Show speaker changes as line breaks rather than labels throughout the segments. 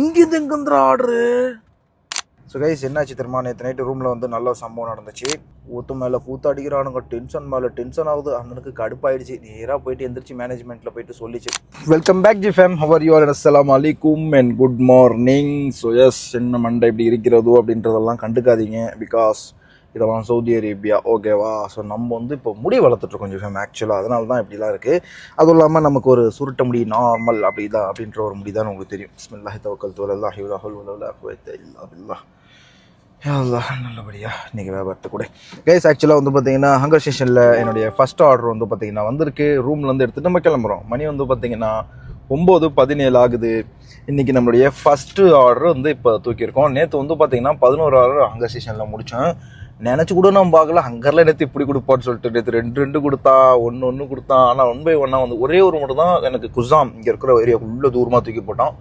இங்கேருந்து எங்கேருந்து order so guys என்னாச்சு தெரியுமா? நேற்று நைட்டு ரூமில் வந்து நல்ல சம்பவம் நடந்துச்சு. ஊத்து மேலே கூத்தடிக்கிறானுங்க டென்ஷன் மேலே டென்ஷன் ஆகுது. அண்ணனுக்கு கடுப்பாயிடுச்சு. நேராக போயிட்டு எந்திரிச்சு மேனேஜ்மெண்ட்டில் போயிட்டு சொல்லிச்சு. Welcome back ji fam how are you அஸ்ஸலாம் கும் and good morning so yes என்ன மண்டை இப்படி இருக்கிறதோ அப்படின்றதெல்லாம் கண்டுக்காதீங்க. பிகாஸ் இதெல்லாம் சவுதி அரேபியா ஓகேவா? ஸோ நம்ம வந்து இப்போ முடி வளர்த்துட்ருக்கோம் ஜிஃபேம் ஆக்சுவலாக அதனால தான் இப்படிலாம் இருக்குது அதுவும் இல்லாமல் நமக்கு ஒரு சுருட்ட முடி நார்மல் அப்படி தான் அப்படின்ற ஒரு முடி தான் உங்களுக்கு தெரியும். பிஸ்மில்லாஹி தவக்கல் தோலல்லாஹி உலஹுல் உலவுல குவைத்த இல்லா பில்லா. நல்லபடியாக நல்லபடியா. இன்றைக்கி வியாபாரத்தை கூட. கைஸ் ஆக்சுவலாக வந்து பார்த்தீங்கன்னா ஹங்கர் ஸ்டேஷனில் என்னுடைய ஃபஸ்ட் ஆர்டர் வந்து பார்த்தீங்கன்னா வந்திருக்கு. ரூம்லேருந்து எடுத்துகிட்டு நம்ம கிளம்புறோம். மணி வந்து பார்த்தீங்கன்னா ஒம்பது பதினேழு ஆகுது. இன்றைக்கி நம்மளுடைய ஃபஸ்ட்டு ஆர்டர் வந்து இப்போ தூக்கியிருக்கோம். நேற்று வந்து பார்த்தீங்கன்னா பதினோரு ஆர்டர் ஹங்கர் ஸ்டேஷனில் முடித்தோம் நினச்சி கூட நான் பார்க்கல. ஹங்கரில் நேற்று இப்படி கொடுப்பான்னு சொல்லிட்டு நேற்று ரெண்டு ரெண்டு கொடுத்தா ஒன்று ஒன்று கொடுத்தான் ஆனால் ஒன் பை ஒன்னாக வந்து ஒரே ஒரு மட்டும் தான் எனக்கு குசாம் இங்கே இருக்கிற ஏரியா உள்ள தூரமாக தூக்கி போட்டான்.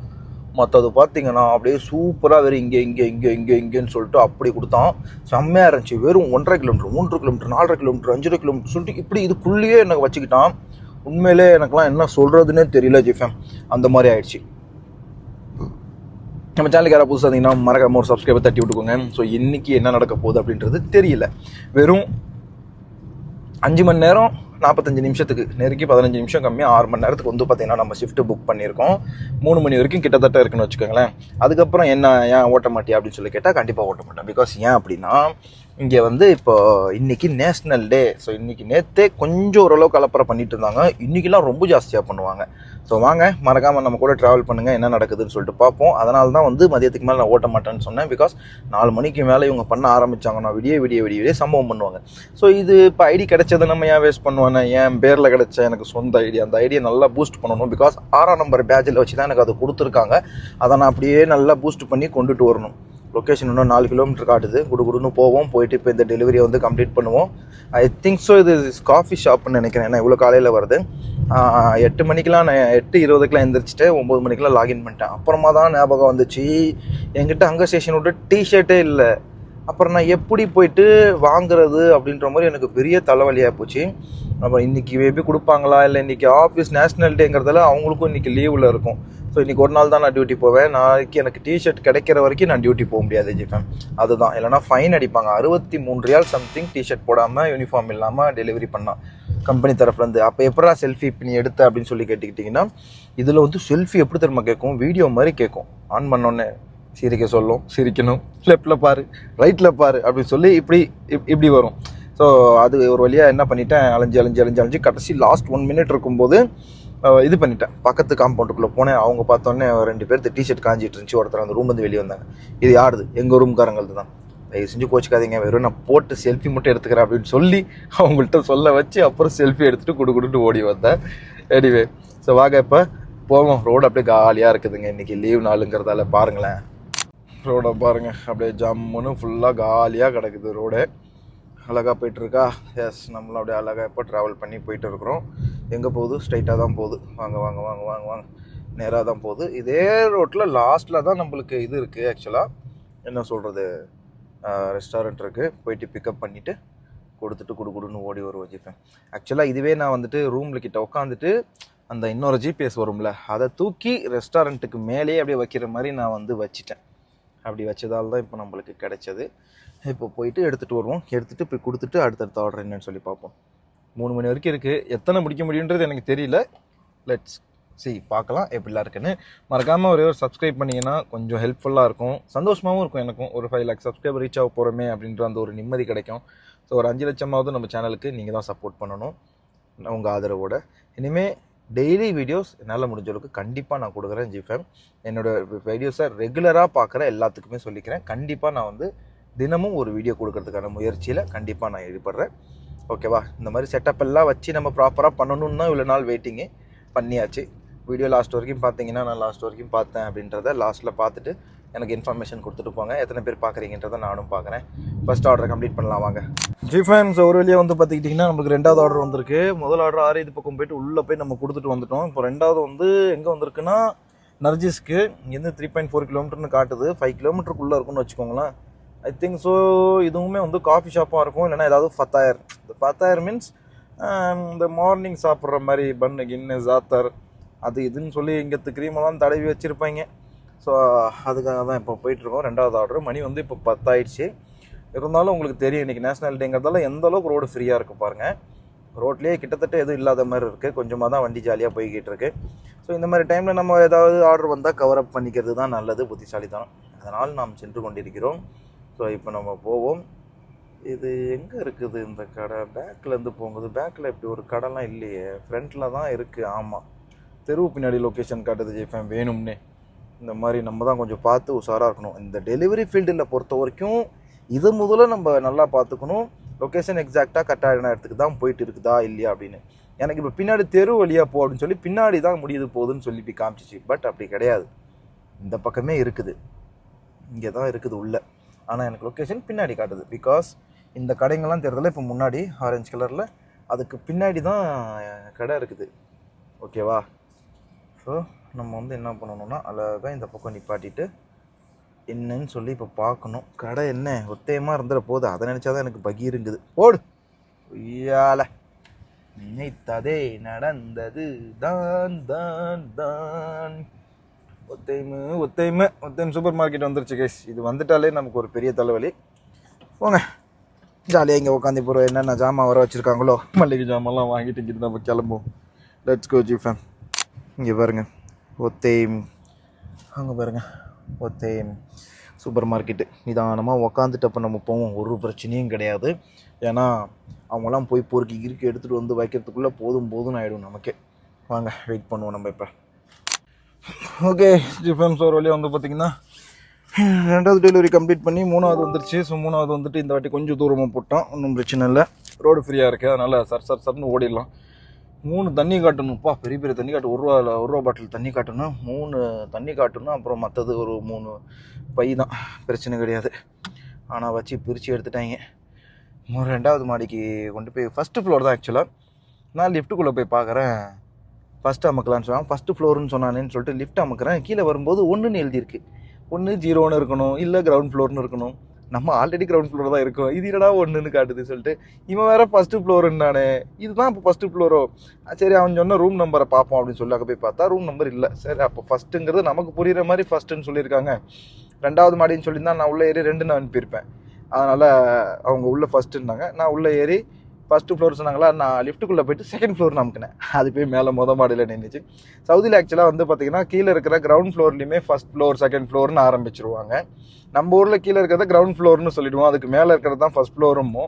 மற்றது பார்த்தீங்கன்னா அப்படியே சூப்பராக வேறு இங்கே இங்கே இங்கே இங்கே இங்கேன்னு சொல்லிட்டு அப்படி கொடுத்தான். செம்மையாக இருந்துச்சு. வெறும் ஒன்றரை கிலோமீட்டர் மூன்று கிலோமீட்டர் நாலரை கிலோமீட்டர் அஞ்சரை கிலோமீட்டர் சொல்லிட்டு இப்படி இதுக்குள்ளேயே எனக்கு வச்சுக்கிட்டான். உண்மையிலே எனக்குலாம் என்ன சொல்கிறதுனே தெரியல ஜிஃபேம். அந்த மாதிரி ஆயிடுச்சு. நம்ம சேனலுக்கு யாராவது புதுசாக இருந்தீங்கன்னா மறக்காம ஒரு சப்ஸ்கிரைபர் தட்டி விட்டுக்கோங்க. ஸோ இன்றைக்கி என்ன நடக்க போகுது அப்படின்றது தெரியல. வெறும் அஞ்சு மணி நேரம் நாற்பத்தஞ்சு நிமிஷத்துக்கு நெருக்கி பதினஞ்சு நிமிஷம் கம்மியாக ஆறு மணி நேரத்துக்கு வந்து பார்த்தீங்கன்னா நம்ம ஷிஃப்ட்டு புக் பண்ணியிருக்கோம். மூணு மணி வரைக்கும் கிட்டத்தட்ட இருக்குன்னு வச்சுக்கோங்களேன். அதுக்கப்புறம் என்ன ஏன் ஓட்ட மாட்டியா அப்படின்னு சொல்லி கேட்டால் கண்டிப்பாக ஓட்ட மாட்டேன் பிகாஸ் ஏன் அப்படின்னா இங்கே வந்து இப்போ இன்றைக்கி நேஷ்னல் டே ஸோ இன்னைக்கு நேற்றே கொஞ்சம் ஓரளவுக்கு கலப்பரம் பண்ணிட்டு இருந்தாங்க. இன்றைக்கெலாம் ரொம்ப ஜாஸ்தியாக பண்ணுவாங்க. ஸோ வாங்க மறக்காமல் நம்ம கூட ட்ராவல் பண்ணுங்கள் என்ன நடக்குதுன்னு சொல்லிட்டு பார்ப்போம். அதனால தான் வந்து மதியத்துக்கு மேலே நான் ஓட்ட மாட்டேன்னு சொன்னேன். பிகாஸ் நாலு மணிக்கு மேலே இவங்க பண்ண ஆரம்பித்தாங்கன்னா விடிய விடிய விடிய விடிய சம்பவம் பண்ணுவாங்க. ஸோ இது இப்போ ஐடி கிடைச்சதை நம்ம ஏன் வேஸ்ட் பண்ணுவானே என் பேரில் கிடைச்ச எனக்கு சொந்த ஐடியா அந்த ஐடியை நல்லா பூஸ்ட் பண்ணணும். பிகாஸ் ஆறாம் நம்பர் பேஜில் வச்சு தான் எனக்கு அது கொடுத்துருக்காங்க. அதை நான் அப்படியே நல்லா பூஸ்ட் பண்ணி கொண்டுட்டு வரணும். லொக்கேஷன் இன்னும் நாலு கிலோமீட்டர் காட்டுது. குடு குடுன்னு போவோம். போயிட்டு இப்போ இந்த டெலிவரியை வந்து கம்ப்ளீட் பண்ணுவோம். ஐ திங்க் ஸோ இது காஃபி ஷாப்னு நினைக்கிறேன். ஏன்னா இவ்வளோ காலையில் வருது. எட்டு மணிக்கெலாம் நான் எட்டு இருபதுக்கெலாம் எந்திரிச்சிட்டு ஒம்பது மணிக்கெலாம் லாகின் பண்ணிட்டேன். அப்புறமா தான் ஞாபகம் வந்துச்சு. என்கிட்ட அங்கே ஸ்டேஷன் விட்டு டிஷர்ட்டே இல்லை. அப்புறம் நான் எப்படி போயிட்டு வாங்குறது அப்படின்ற மாதிரி எனக்கு பெரிய தலைவலியாக போச்சு. அப்புறம் இன்றைக்கி மேபி கொடுப்பாங்களா? இல்லை இன்றைக்கி ஆஃபீஸ் நேஷ்னல் டேங்கிறதால அவங்களுக்கும் இன்றைக்கி லீவில் இருக்கும். ஸோ இன்றைக்கி ஒரு நாள் தான் நான் டியூட்டி போவேன். நாளைக்கு எனக்கு டிஷர்ட் கிடைக்கிற வரைக்கும் நான் டியூட்டி போக முடியாது ஜிஃபேம் அதுதான். இல்லைனா ஃபைன் அடிப்பாங்க. அறுபத்தி மூணு ரியால் சம்திங் டிஷர்ட் போடாமல் யூனிஃபார்ம் இல்லாமல் டெலிவரி பண்ணால் கம்பெனி தரப்புலேருந்து அப்போ எப்படா செல்ஃபி இப்போ நீ எடுத்த அப்படின்னு சொல்லி கேட்டுக்கிட்டிங்கன்னா இதில் வந்து செல்ஃபி எப்படி தெரியுமா கேட்கும்? வீடியோ மாதிரி கேட்கும். ஆன் பண்ணோன்னே. சிரிக்க சொல்லும் சிரிக்கணும். லெஃப்டில் பாரு ரைட்டில் பாரு அப்படின்னு சொல்லி இப்படி இப்- இப்படி வரும். ஸோ அது ஒரு வழியாக என்ன பண்ணிட்டேன் அலைஞ்சு அலைஞ்சு அலைஞ்சு அலைஞ்சு கடைசி லாஸ்ட் ஒன் மினிட் இருக்கும்போது இது பண்ணிட்டேன். பக்கத்து காம்பவுண்டுக்குள்ளே போனேன். அவங்க பார்த்தோன்னே ரெண்டு பேர்த்து டிஷர்ட் காஞ்சிட்டு இருந்துச்சு. ஒருத்தர் அந்த ரூம் வந்து வெளியே வந்தாங்க. இது யாருது? எங்கள் ரூம்காரங்களது தான். தயவு செஞ்சு கோச்சிக்காதீங்க. வெறும் நான் போட்டு செல்ஃபி மட்டும் எடுத்துக்கிறேன் அப்படின்னு சொல்லி அவங்கள்ட்ட சொல்ல வச்சு அப்புறம் செல்ஃபி எடுத்துட்டு குடு ஓடி வந்தேன். எனிவே ஸோ வாங்க இப்போ போவோம். ரோடு அப்படியே காலியாக இருக்குதுங்க. இன்றைக்கி லீவ் நாளுங்கிறதால பாருங்களேன். ரோடை பாருங்கள் அப்படியே ஜம்முன்னு ஃபுல்லாக காலியாக கிடக்குது ரோடு அழகாக போயிட்டுருக்கா? எஸ் நம்மளும் அப்படியே அழகாக இப்போ ட்ராவல் பண்ணி போயிட்டு இருக்கிறோம் எங்கே போகுது? ஸ்ட்ரைட்டாக தான் போகுது. வாங்க வாங்க வாங்க வாங்க வாங்க. நேராக தான் போகுது. இதே ரோட்டில் லாஸ்ட்டில் தான் நம்மளுக்கு இது இருக்குது ஆக்சுவலாக என்ன சொல்கிறது ரெஸ்டாரண்ட் இருக்குது போயிட்டு பிக்கப் பண்ணிவிட்டு கொடுத்துட்டு குடு குடுன்னு ஓடி வரும் ஜிப்பேன் ஆக்சுவலாக இதுவே நான் வந்துட்டு ரூமில் கிட்ட உட்காந்துட்டு அந்த இன்னொரு ஜிபிஎஸ் வரும்ல அதை தூக்கி ரெஸ்டாரண்ட்டுக்கு மேலேயே அப்படியே வைக்கிற மாதிரி நான் வந்து வச்சிட்டேன். அப்படி வச்சதால் தான் இப்போ நம்மளுக்கு கிடைச்சது. இப்போ போயிட்டு எடுத்துகிட்டு வருவோம். எடுத்துகிட்டு போய் கொடுத்துட்டு அடுத்தடுத்த ஆர்டர் என்னன்னு சொல்லி பார்ப்போம். மூணு மணி வரைக்கும் இருக்குது எத்தனை முடிக்க முடியுன்றது எனக்கு தெரியல. லெட்ஸ் சரி பார்க்கலாம் எப்படிலாம் இருக்குன்னு. மறக்காமல் ஒரே ஒரு சப்ஸ்கிரைப் பண்ணிங்கன்னா கொஞ்சம் ஹெல்ப்ஃபுல்லாக இருக்கும். சந்தோஷமாகவும் இருக்கும் எனக்கும். ஒரு ஃபைவ் லேக் சப்ஸ்கிரைபர் ரீச் ஆக போகிறோமே அப்படின்ற அந்த ஒரு நிம்மதி கிடைக்கும். ஸோ ஒரு அஞ்சு லட்சமாவது நம்ம சேனலுக்கு நீங்கள் தான் சப்போர்ட் பண்ணணும். உங்கள் ஆதரவோட. இனிமேல் டெய்லி வீடியோஸ் என்னால் முடிஞ்ச அளவுக்கு கண்டிப்பாக நான் கொடுக்குறேன் ஜிஃபேம். என்னோட வீடியோஸை ரெகுலராக பார்க்குற எல்லாத்துக்குமே சொல்லிக்கிறேன். கண்டிப்பாக நான் வந்து தினமும் ஒரு வீடியோ கொடுக்கறதுக்கான முயற்சியில் கண்டிப்பாக நான் ஈடுபடுறேன். ஓகேவா இந்த மாதிரி செட்டப் எல்லாம் வச்சு நம்ம ப்ராப்பராக பண்ணணும்னு தான் இவ்வளோ நாள் வெயிட்டிங்கு பண்ணியாச்சு. வீடியோ லாஸ்ட் வரைக்கும் பார்த்தீங்கன்னா நான் லாஸ்ட் வரைக்கும் பார்த்தேன் அப்படின்றத லாஸ்ட்டில் பார்த்துட்டு எனக்கு இன்ஃபர்மேஷன் கொடுத்துட்டு போங்க. எத்தனை பேர் பார்க்குறீங்கன்றதை நானும் பார்க்குறேன். ஃபஸ்ட் ஆர்டர் கம்ப்ளீட் பண்ணலாம் வாங்க. ஜிஃபேன்ஸ் ஒரு வழியாக வந்து பார்த்துக்கிட்டிங்கன்னா நம்மளுக்கு ரெண்டாவது ஆர்டர் வந்திருக்கு. முதல் ஆர்டர் ஆறு இது பக்கம் போயிட்டு உள்ளே போய் நம்ம கொடுத்துட்டு வந்துட்டோம். இப்போ ரெண்டாவது வந்து எங்கே வந்திருக்குன்னா நர்ஜிஸ்க்கு. இங்கேருந்து த்ரீ பாயிண்ட் ஃபோர் கிலோமீட்டர்னு காட்டுது. ஃபைவ் கிலோமீட்டருக்குள்ளே இருக்கும்னு வச்சுக்கோங்களேன். ஐ திங்க் ஸோ இதுவுமே வந்து காஃபி ஷாப்பாக இருக்கும். இல்லைன்னா ஏதாவது ஃபத்தாயர் இந்த ஃபத்தாயர் மீன்ஸ் இந்த மார்னிங் சாப்பிட்ற மாதிரி பன்னு கின்னு ஜாத்தர் அது இதுன்னு சொல்லி இங்கே க்ரீமெல்லாம் தடவி வச்சுருப்பாங்க. ஸோ அதுக்காக தான் இப்போ போயிட்டுருக்கோம். ரெண்டாவது ஆர்டர் மணி வந்து இப்போ பத்தாயிடுச்சு. இருந்தாலும் உங்களுக்கு தெரியும் இன்றைக்கி நேஷனல் டேங்கிறதால எந்த அளவுக்கு ரோடு ஃப்ரீயாக இருக்குது பாருங்கள் ரோட்லேயே கிட்டத்தட்ட எதுவும் இல்லாத மாதிரி இருக்குது கொஞ்சமாக தான் வண்டி ஜாலியாக போய்கிட்டு இருக்கு. ஸோ இந்த மாதிரி டைமில் நம்ம ஏதாவது ஆர்டர் வந்தால் கவர் அப் பண்ணிக்கிறது தான் நல்லது. புத்திசாலித்தனம். அதனால் நாம் சென்று கொண்டிருக்கிறோம். ஸோ இப்போ நம்ம போவோம். இது எங்கே இருக்குது இந்த கடை? பேக்லேருந்து போகுது பேக்கில் இப்படி ஒரு கடைலாம் இல்லையே. ஃப்ரண்ட்டில் தான் இருக்குது ஆமாம் தெருவு பின்னாடி லொக்கேஷன் காட்டுது ஜெய்ஃபேன் வேணும்னே. இந்த மாதிரி நம்ம தான் கொஞ்சம் பார்த்து உஷாராக இருக்கணும். இந்த டெலிவரி ஃபீல்டில் பொறுத்த வரைக்கும் இது முதல்ல நம்ம நல்லா பார்த்துக்கணும். லொக்கேஷன் எக்ஸாக்டாக கரெக்டான இடத்துக்கு தான் போயிட்டு இருக்குதா இல்லையா அப்படின்னு. எனக்கு இப்போ பின்னாடி தெரு வழியாக போ அப்படின்னு சொல்லி பின்னாடி தான் முடியுது போகுதுன்னு சொல்லி இப்போ காமிச்சிச்சு. பட் அப்படி கிடையாது. இந்த பக்கமே இருக்குது. இங்கே தான் இருக்குது உள்ளே. ஆனால் எனக்கு லொக்கேஷன் பின்னாடி காட்டுது. பிகாஸ் இந்த கடைங்கள்லாம் தெரியல இப்போ முன்னாடி ஆரஞ்சு கலரில் அதுக்கு பின்னாடி தான் கடை இருக்குது. ஓகேவா ஸோ நம்ம வந்து என்ன பண்ணணும்னா அழகாக இந்த பக்கம் நிப்பாட்டிட்டு என்னன்னு சொல்லி இப்போ பார்க்கணும். கடை என்ன? ஒத்தையமாக இருந்துட போகுது அதை நினச்சாதான் எனக்கு பகீருங்குது ஓடு. ஐயால நினைத்ததே நடந்தது. தான் தான் தான். ஒத்தைமு ஒத்தைமு. ஒத்தைம் சூப்பர் மார்க்கெட் வந்துருச்சு கேஸ் இது வந்துட்டாலே நமக்கு ஒரு பெரிய தலைவலி. போங்க. ஜாலியாக இங்கே உட்காந்து போகிறோம் என்னென்ன ஜாமான் வர வச்சுருக்காங்களோ மல்லிகை ஜாமான்லாம் வாங்கிட்டு இங்கிட்டு நம்ம கிளம்புவோம். லெட்ஸ் கோ ஜி ஃபேம் இங்கே பாருங்க. ஒத்தேம் அங்கே பாருங்கள் ஒத்தேம் சூப்பர் மார்க்கெட்டு நிதானமாக உக்காந்துட்டு அப்போ நம்ம போவோம். ஒரு பிரச்சனையும் கிடையாது. ஏன்னா அவங்களாம் போய் பொறுக்கி இறுக்கி எடுத்துகிட்டு வந்து வைக்கிறதுக்குள்ளே போதும் போதும்னு ஆகிடும் நமக்கே. வாங்க வெயிட் பண்ணுவோம் நம்ம இப்போ. ஓகே ஜிஃபம் ஸ்டோர் வழியாக வந்து பார்த்தீங்கன்னா ரெண்டாவது டெலிவரி கம்ப்ளீட் பண்ணி மூணாவது வந்துருச்சு. ஸோ மூணாவது வந்துட்டு இந்த வாட்டி கொஞ்சம் தூரமாக போட்டோம். ஒன்றும் பிரச்சனை இல்லை. ரோடு ஃப்ரீயாக இருக்குது அதனால் சர் சர் சர்னு ஓடிடலாம். மூணு தண்ணி காட்டணும்ப்பா பெரிய பெரிய தண்ணி காட்டு ஒரு ரூபா ஒரு ரூபா பாட்டில் தண்ணி காட்டணும். மூணு தண்ணி காட்டணும் அப்புறம் மற்றது ஒரு மூணு பை தான். பிரச்சனை கிடையாது. ஆனால் வச்சு பிரித்து எடுத்துட்டாங்க. மூணு ரெண்டாவது மாடிக்கு கொண்டு போய் ஃபஸ்ட்டு ஃப்ளோர் தான் ஆக்சுவலாக நான் லிஃப்ட்டுக்குள்ளே போய் பார்க்குறேன் ஃபஸ்ட்டு அமுக்கலான்னு சொன்னான். ஃபஸ்ட்டு ஃப்ளோர்னு சொன்னானேன்னு சொல்லிட்டு லிஃப்ட் அமுக்கிறேன். கீழே வரும்போது ஒன்றுன்னு எழுதியிருக்கு. ஒன்று ஜீரோன்னு இருக்கணும். இல்லை கிரவுண்ட் ஃப்ளோர்னு இருக்கணும். நம்ம ஆல்ரெடி கிரவுண்ட் ஃப்ளோர் தான் இருக்கும். இது என்னடா ஒன்றுன்னு காட்டுது சொல்லிட்டு. இவன் வேற ஃபஸ்ட்டு ஃப்ளோருன்னானே இதுதான் இப்போ ஃபஸ்ட்டு ஃப்ளோரோ சரி அவன் சொன்ன ரூம் நம்பரை பார்ப்போம் அப்படின்னு சொல்லி அங்கே போய் பார்த்தா ரூம் நம்பர் இல்லை. சரி அப்போ ஃபஸ்ட்டுங்கிறது நமக்கு புரியுற மாதிரி ஃபஸ்ட்டுன்னு சொல்லியிருக்காங்க. ரெண்டாவது மாடின்னு சொல்லியிருந்தா நான் உள்ளே ஏறி ரெண்டு நான் அனுப்பியிருப்பேன். அதனால் அவங்க உள்ளே ஃபஸ்ட்டுன்னாங்க நான் உள்ளே ஏறி ஃபஸ்ட்டு ஃப்ளோர் சொன்னாங்களா நான் லிஃப்ட்டுக்குள்ளே போயிட்டு செகண்ட் ஃப்ளோர் நமக்குனேன். அது போய் மேலே மொத மாடியில் நின்றுச்சு சவுதியில் ஆக்சுவலாக வந்து பார்த்திங்கன்னா கீழே இருக்கிற கிரவுண்ட் ஃப்ளோர்லையுமே ஃபஸ்ட் ஃப்ளோர் செகண்ட் ஃப்ளோர்னு ஆரம்பிச்சிருவாங்க. நம்ம ஊரில் கீழே இருக்கிறத கிரவுண்ட் ஃப்ளோர்னு சொல்லிடுவோம். அதுக்கு மேலே இருக்கிறது தான் ஃபஸ்ட் ஃப்ளோருமோ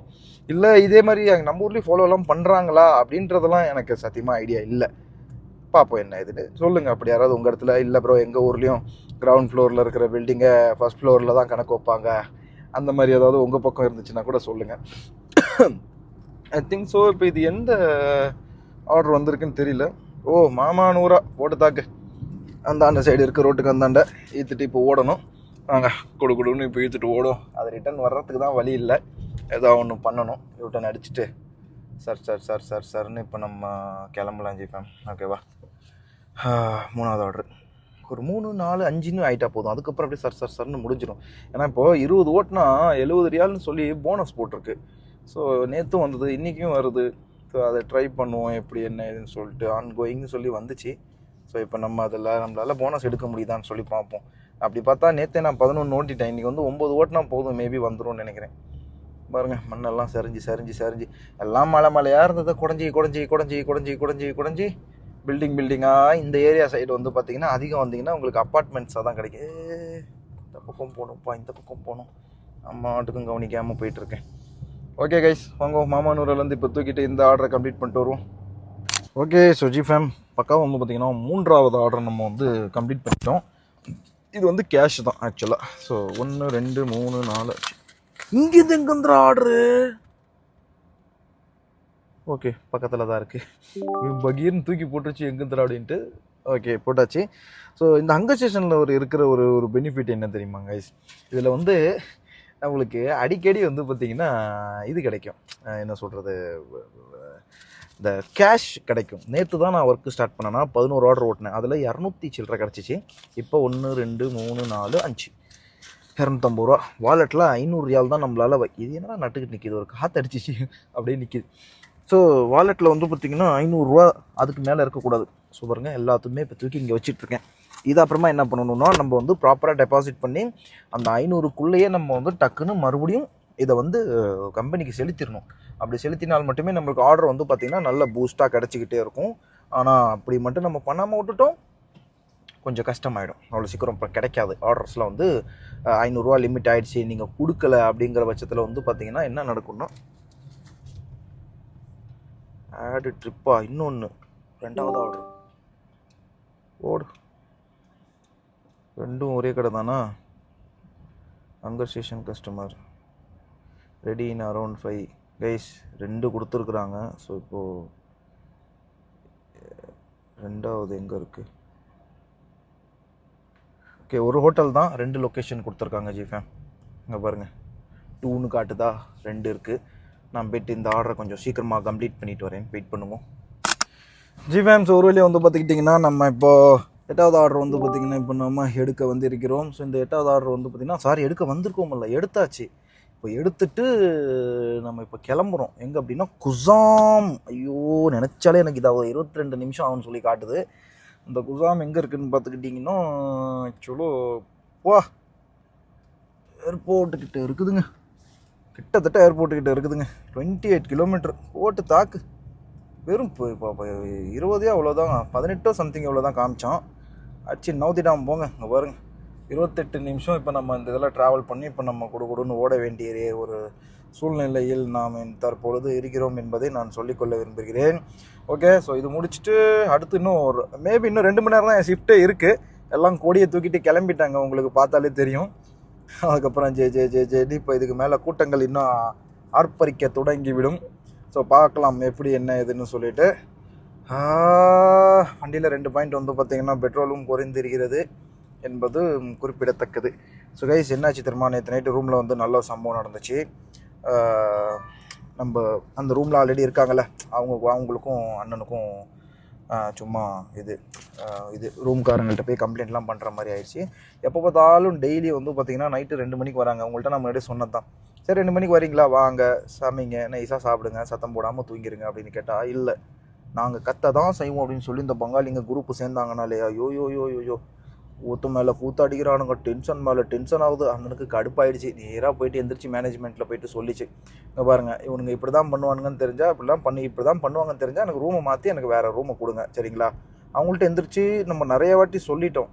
இல்லை இதே மாதிரி நம்ம ஊர்லேயும் ஃபாலோலாம் பண்ணுறாங்களா அப்படின்றதெல்லாம் எனக்கு சத்தியமாக ஐடியா இல்லை. பார்ப்போம் என்ன இதுன்னு. சொல்லுங்கள் அப்படி யாராவது உங்கள் இடத்துல? இல்லை ப்ரோ எங்கள் ஊர்லேயும் கிரவுண்ட் ஃப்ளோரில் இருக்கிற பில்டிங்கை ஃபஸ்ட் ஃப்ளோரில் தான் கணக்கு வைப்பாங்க. அந்த மாதிரி ஏதாவது உங்கள் பக்கம் இருந்துச்சுன்னா கூட சொல்லுங்கள் ஐ திங்க் ஸோ இப்போ இது எந்த ஆர்டர் வந்திருக்குன்னு தெரியல. ஓ மாமா நூறா போட்டு தாக்கு அந்தாண்ட சைடு இருக்க ரோட்டுக்கு அந்தாண்ட. இழுத்துட்டு இப்போ ஓடணும். வாங்க கொடு கொடுன்னு இப்போ இழுத்துட்டு ஓடும். அது ரிட்டர்ன் வர்றதுக்கு தான் வழி இல்லை. ஏதோ ஒன்று பண்ணணும். ரிட்டர்ன் அடிச்சுட்டு. சார் சார் சார் சார் சார்னு இப்போ நம்ம கிளம்பலாம் ஜிஃபேம் ஓகேவா மூணாவது ஆர்டர் ஒரு மூணு நாலு அஞ்சுன்னு ஆயிட்டா போதும். அதுக்கப்புறம் அப்படியே சார் சார் சார்னு முடிஞ்சிடும். ஏன்னா இப்போ இருபது ஓட்டுனா எழுபது ரியால்னு சொல்லி போனஸ் போட்டிருக்கு. ஸோ நேற்றும் வந்தது இன்றைக்கும் வருது. ஸோ அதை ட்ரை பண்ணுவோம் எப்படி என்ன ஏதுன்னு சொல்லிட்டு ஆன் கோயிங்னு சொல்லி வந்துச்சு. ஸோ இப்போ நம்ம அதில் நம்மளால் போனஸ் எடுக்க முடியுதான்னு சொல்லி பார்ப்போம். அப்படி பார்த்தா நேற்றே நான் பதினொன்று ஓட்டிட்டேன் இன்றைக்கி வந்து ஒம்பது ஓட்டினா போதும் மேபி வந்துரும்னு நினைக்கிறேன். பாருங்க மண்ணெல்லாம் சரிஞ்சு சரிஞ்சு சரிஞ்சு. எல்லாம் மலை மலையாக இருந்ததை குடஞ்சி குடஞ்சி குடஞ்சி குடஞ்சி குடஞ்சி குடஞ்சி. பில்டிங் பில்டிங்காக இந்த ஏரியா சைடு வந்து பார்த்தீங்கன்னா அதிகம் வந்தீங்கன்னா உங்களுக்கு அப்பார்ட்மெண்ட்ஸாக தான் கிடைக்கும். இந்த பக்கம் போகணும்ப்பா இந்த பக்கம் போகணும். அம்மாட்டுக்கும் கவனிக்காமல் போயிட்டுருக்கேன் ஓகே கைஸ் வாங்க மாமானூரிலேருந்து இப்போ தூக்கிட்டு இந்த ஆர்டரை கம்ப்ளீட் பண்ணிட்டு வருவோம். ஓகே சுஜி ஃபேம் பக்காவாக வந்து பார்த்திங்கன்னா மூன்றாவது ஆர்டர் நம்ம வந்து கம்ப்ளீட் பண்ணிட்டோம். இது வந்து கேஷ் தான் ஆக்சுவலாக ஸோ ஒன்று ரெண்டு மூணு நாலு. இங்கேருந்து எங்கே ஆர்டரு ஓகே பக்கத்தில் தான் இருக்குது பகீர்னு தூக்கி போட்டுருச்சு எங்கேருந்துடா அப்படின்ட்டு. ஓகே போட்டாச்சு. ஸோ இந்த அங்க ஸ்டேஷனில் ஒரு இருக்கிற ஒரு ஒரு பெனிஃபிட் என்ன தெரியுமா கைஸ் இதில் வந்து நம்மளுக்கு அடிக்கடி வந்து பார்த்திங்கன்னா இது கிடைக்கும். என்ன சொல்கிறது இந்த கேஷ் கிடைக்கும். நேற்று தான் நான் ஒர்க்கு ஸ்டார்ட் பண்ணேன்னா பதினோரு ஆர்டர் ஓட்டினேன். அதில் இரநூத்தி சில்லற கிடச்சிச்சு. இப்போ ஒன்று ரெண்டு மூணு நாலு அஞ்சு. இரநூத்தம்பது ரூபா. வாலெட்டில் ஐநூறு ரியால் தான் நம்மளால் வை இது என்னடா நட்டுக்கிட்டு நிற்கிது ஒரு காற்று அடிச்சிச்சு அப்படியே நிற்கிது ஸோ வாலெட்டில் வந்து பார்த்திங்கன்னா ஐநூறுரூவா அதுக்கு மேலே இருக்கக்கூடாது. ஸோ பாருங்கள் எல்லாத்துமே இப்போ தூக்கி இங்கே வச்சுட்ருக்கேன் இது அப்புறமா என்ன பண்ணணும்னா நம்ம வந்து ப்ராப்பராக டெபாசிட் பண்ணி அந்த ஐநூறுக்குள்ளேயே நம்ம வந்து டக்குன்னு மறுபடியும் இதை வந்து கம்பெனிக்கு செலுத்திடணும். அப்படி செலுத்தினால் மட்டுமே நம்மளுக்கு ஆர்டர் வந்து பார்த்திங்கன்னா நல்ல பூஸ்ட்டாக கிடச்சிக்கிட்டே இருக்கும். ஆனால் அப்படி மட்டும் நம்ம பண்ணாமல் விட்டுட்டோம் கொஞ்சம் கஷ்டமாயிடும். அவ்வளோ சீக்கிரம் இப்போ கிடைக்காது. ஆர்டர்ஸ்லாம் வந்து ஐநூறுரூவா லிமிட் ஆகிடுச்சு நீங்கள் கொடுக்கல அப்படிங்கிற பட்சத்தில் வந்து பார்த்தீங்கன்னா என்ன நடக்கும்னா ஆடு ட்ரிப்பா இன்னொன்று ரெண்டாவது ஆர்டர் ஓடு. ரெண்டும் ஒரே கடை தானா? Angad station customer ready in around five guys ரெண்டு கொடுத்துருக்குறாங்க. ஸோ இப்போது ரெண்டாவது எங்கே இருக்குது ஓகே ஒரு ஹோட்டல் தான் ரெண்டு லொக்கேஷன் கொடுத்துருக்காங்க ஜிஃபேம் இங்கே பாருங்கள் டூன்னு காட்டுதா? ரெண்டு இருக்குது நான் போய்ட்டு இந்த ஆர்டரை கொஞ்சம் சீக்கிரமாக கம்ப்ளீட் பண்ணிட்டு வரேன். வெயிட் பண்ணுவோம் ஜிஃபேம்ஸ் ஒரு வழியாக வந்து பார்த்துக்கிட்டிங்கன்னா நம்ம இப்போ எட்டாவது ஆர்டர் வந்து பார்த்திங்கன்னா இப்போ நம்ம எடுக்க வந்து இருக்கிறோம் ஸோ இந்த எட்டாவது ஆர்டர் வந்து பார்த்திங்கன்னா சாரி எடுக்க வந்திருக்கோமில்ல எடுத்தாச்சு. இப்போ எடுத்துட்டு நம்ம இப்போ கிளம்புறோம். எங்கே அப்படின்னா குசாம். ஐயோ நினச்சாலே எனக்கு இதாவது இருபத்தி ரெண்டு நிமிஷம் ஆகும்னு சொல்லி காட்டுது. இந்த குசாம் எங்கே இருக்குன்னு பார்த்துக்கிட்டிங்கன்னா ஆக்சுவலோ வா. ஏர்போர்ட்டுக்கிட்ட இருக்குதுங்க. கிட்டத்தட்ட ஏர்போர்ட்டுக்கிட்ட இருக்குதுங்க. டுவெண்ட்டி எயிட் கிலோமீட்டர் ஓட்டு தாக்கு. வெறும் இப்போ இப்போ இப்போ இருபதே அவ்வளோதான் பதினெட்டோ சம்திங் எவ்வளோ தான் காமிச்சான். அடிச்சு நவுத்திட்டாம போங்க இங்கே பாருங்க. இருபத்தெட்டு நிமிஷம் இப்போ நம்ம இந்த இதெல்லாம் ட்ராவல் பண்ணி இப்போ நம்ம கொடு கொடுன்னு ஓட வேண்டிய ஒரு சூழ்நிலையில் நாம் தற்பொழுது இருக்கிறோம் என்பதை நான் சொல்லிக்கொள்ள விரும்புகிறேன். ஓகே ஸோ இது முடிச்சுட்டு அடுத்து இன்னும் ஒரு மேபி இன்னும் ரெண்டு மணி நேரம் தான் என் ஷிஃப்ட்டே இருக்குது எல்லாம் கொடியை தூக்கிட்டு கிளம்பிட்டாங்க உங்களுக்கு பார்த்தாலே தெரியும். அதுக்கப்புறம் ஜே ஜே ஜே ஜே இப்போ இதுக்கு மேலே கூட்டங்கள் இன்னும் ஆர்ப்பரிக்க தொடங்கிவிடும். ஸோ பார்க்கலாம் எப்படி என்ன ஏதுன்னு சொல்லிட்டு. வண்டியில் ரெண்டு பாயிண்ட் வந்து பார்த்திங்கன்னா பெட்ரோலும் குறைந்திருக்கிறது என்பது குறிப்பிடத்தக்கது. ஸோ கைஸ் என்னாச்சு தெரியுமா? நேற்று நைட்டு ரூமில் வந்து நல்ல சம்பவம் நடந்துச்சு. நம்ம அந்த ரூமில் ஆல்ரெடி இருக்காங்கல்ல அவங்க அவங்களுக்கும் அண்ணனுக்கும் சும்மா இது இது ரூம்காரங்கள்ட்ட போய் கம்ப்ளைண்ட்லாம் பண்ணுற மாதிரி ஆயிடுச்சு. எப்போ பார்த்தாலும் டெய்லி வந்து பார்த்திங்கன்னா நைட்டு ரெண்டு மணிக்கு வராங்க. அவங்கள்ட்ட நான் முன்னாடியே சொன்னது தான் சரி ரெண்டு மணிக்கு வரீங்களா? வாங்க சமைங்க நைஸாக சாப்பிடுங்க சத்தம் போடாமல் தூங்கிடுங்க அப்படின்னு கேட்டால் இல்லை நாங்கள் கத்த தான் செய்வோம் அப்படின்னு சொல்லி இந்த பங்காளிங்க குரூப்பு சேர்ந்தாங்கனாலே ஐயோ யோ யோ யோ யோ ஊத்து மேலே கூத்தாடிக்கிறானுங்க டென்ஷன் மேலே டென்ஷன் ஆகுது அண்ணனுக்கு கடுப்பாயிடுச்சு நேராக போயிட்டு எந்திரிச்சு மேனேஜ்மெண்ட்டில் போயிட்டு சொல்லிச்சு. இங்கே பாருங்கள் இவனுங்க இப்படி தான் பண்ணுவானுங்கன்னு தெரிஞ்சால் இப்படிலாம் பண்ணி இப்படி தான் பண்ணுவாங்கன்னு தெரிஞ்சால் எனக்கு ரூமை மாற்றி எனக்கு வேறு ரூமை கொடுங்க சரிங்களா? அவங்கள்ட்ட எந்திரிச்சு நம்ம நிறைய வாட்டி சொல்லிட்டோம்.